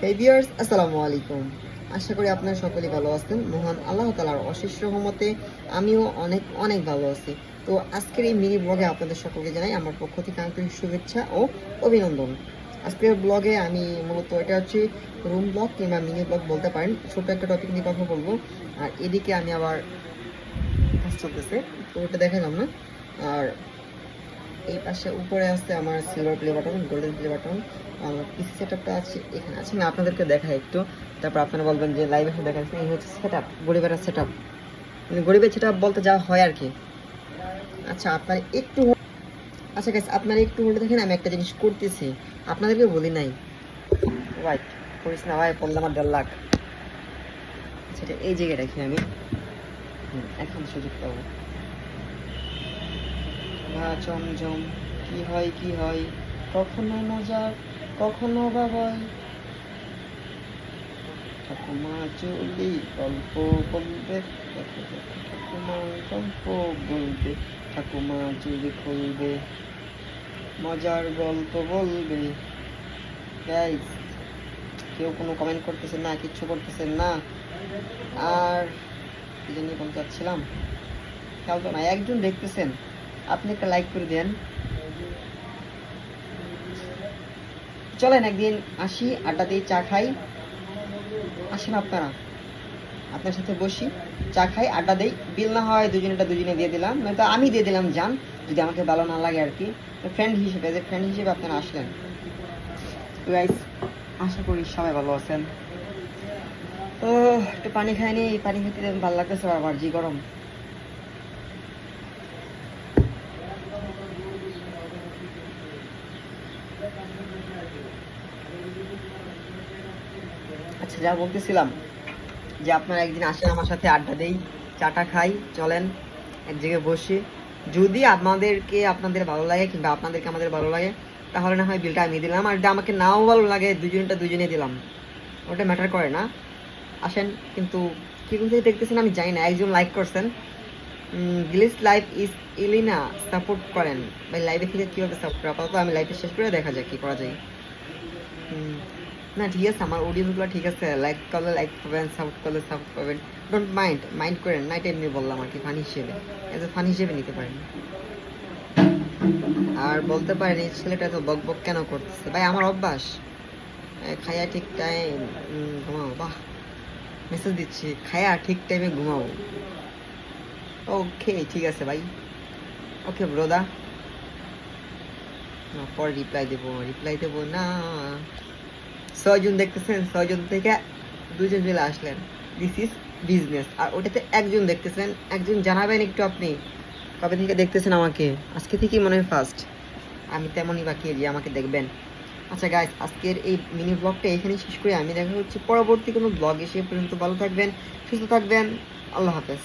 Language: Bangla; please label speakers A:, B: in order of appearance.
A: হে ভিউয়ার্স আসসালামু আলাইকুম। আশা করি আপনারা সকলেই ভালো আছেন। মহান আল্লাহ তালার অশেষ রহমতে আমিও অনেক অনেক ভালো আছি। তো আজকের এই মিনি ব্লগে আপনাদের সকলকে জানাই আমার পক্ষ থেকে আন্তরিক শুভেচ্ছা ও অভিনন্দন। আজকের ব্লগে আমি মূলত এটা হচ্ছে রুম ব্লগ কিংবা মিনি ব্লগ বলতে পারেন। ছোট একটা টপিক নিয়ে কথা বলব। আর এদিকে আমি আবার চলতেছে, তো ওটা দেখালাম না। আর এই পাশে উপরে আছে আমার silver play button golden play button আমার পিসি সেটআপটা আছে, এখানে আছে। না আপনাদেরকে দেখাই একটু। তারপর আপনারা বলবেন যে লাইভ এসে দেখাচ্ছেন এই হচ্ছে সেটআপ গরিবের সেটআপ মানে গরিবের সেট আপ বলতে যা হয় আর কি। আচ্ছা আপনার একটু আচ্ছা গাইস আপনারা একটু হলে দেখেন, আমি একটা জিনিস করতেছি। আপনাদেরকে বলি নাই। রাইট করিস না, ভাই পড়লাম আমার দেড় লাখ। আচ্ছা এই জায়গায় রাখি আমি। এখন সুযোগ পাবো। মা চমচম, কি হয় কি হয়, কখনো মজার কখনো বা ভয় ঠাকুমা চলি, গল্প বলবে ঠাকুমা গল্প বলবে, ঠাকুমা চুলি খুলবে, মজার গল্প বলবে। কেউ কোনো কমেন্ট করতেছে না, কিচ্ছু করতেছেন না। আর কি জানি বলতে চাচ্ছিলাম খেয়াল তো না একজন দেখতেছেন। আপনি একটা লাইক করে দেন। চলেন একদিন আসি, আড্ডা দিই চা খাই। আসেন আপনারা। আপনার সাথে বসি, চা খাই, আড্ডা দেই। বিল না হয় দুজনেটা দুজনে দিয়ে দিলাম, নয়তো আমি দিয়ে দিলাম যান যদি আমাকে ভালো না লাগে আর কি। ফ্রেন্ড হিসেবে, যে ফ্রেন্ড হিসেবে আপনারা আসলেন। গাইস আশা করি সবাই ভালো আছেন। ও একটু পানি খাইনি, পানি খেতে ভালো লাগতেছে বারবার, জি গরম। আচ্ছা যা বলতেছিলাম যে আপনারা একদিন আসেন আমার সাথে আড্ডা দেই, চাটা খাই, চলেন এক জায়গায় বসি। যদি আপনাদেরকে আপনাদের ভালো লাগে কিংবা আপনাদেরকে আমাদের ভালো লাগে, তাহলে না হয় বিলটা আমি দিলাম। আর আমাকে নাও ভালো লাগে দুজনটা দুজনে দিলাম। ওটা ম্যাটার করে না। আসেন, কিন্তু কি কোন দেখতেছেন আমি জানি না। একজন লাইক করছেন। গ্লিস লাইফ ইজ ইলিনা সাপোর্ট করেন। ভাই লাইভে থেকে কীভাবে সাপোর্ট করা? আপাতত আমি লাইভে শেষ করে দেখা যায় কি করা যায়। না, ঠিক আছে, আমার অডিয়েন্সগুলো ঠিক আছে লাইক করলে লাইক করবেন সাপোর্ট করলে সাপোর্ট করবেন। ডোন্ট মাইন্ড মাইন্ড করেন, না, এটা এমনি বললাম আর কি ফান হিসেবে। এত ফান হিসেবে নিতে পারেন। আর বলতে পারেন, এই ছেলেটা তো বক বক কেন করতেছে? ভাই, আমার অভ্যাস। খায়া ঠিক টাইম ঘুমাও, বাহ। মেসেজ দিচ্ছি, খায়া ঠিক টাইমে ঘুমাও। ওকে ঠিক আছে ভাই ওকে ব্রোদা পরে রিপ্লাই দেবো রিপ্লাই দেবো না। ছয়জন দেখতেছেন, ছয়জন থেকে দুজন চলে আসলেন। দিস ইজ বিজনেস আর ওটাতে একজন দেখতেছেন, একজন জানাবেন একটু আপনি। কবে থেকে দেখতেছেন আমাকে? আজকে থেকেই মনে হয় ফার্স্ট আমি তেমনই বাকি যে আমাকে দেখবেন। আচ্ছা গাইস আজকের এই মিনি ব্লগটা এখানেই শেষ করে। আমি দেখা হচ্ছে পরবর্তী কোনো ব্লগ এসে পর্যন্ত। ভালো থাকবেন, সুস্থ থাকবেন। আল্লাহ হাফেজ।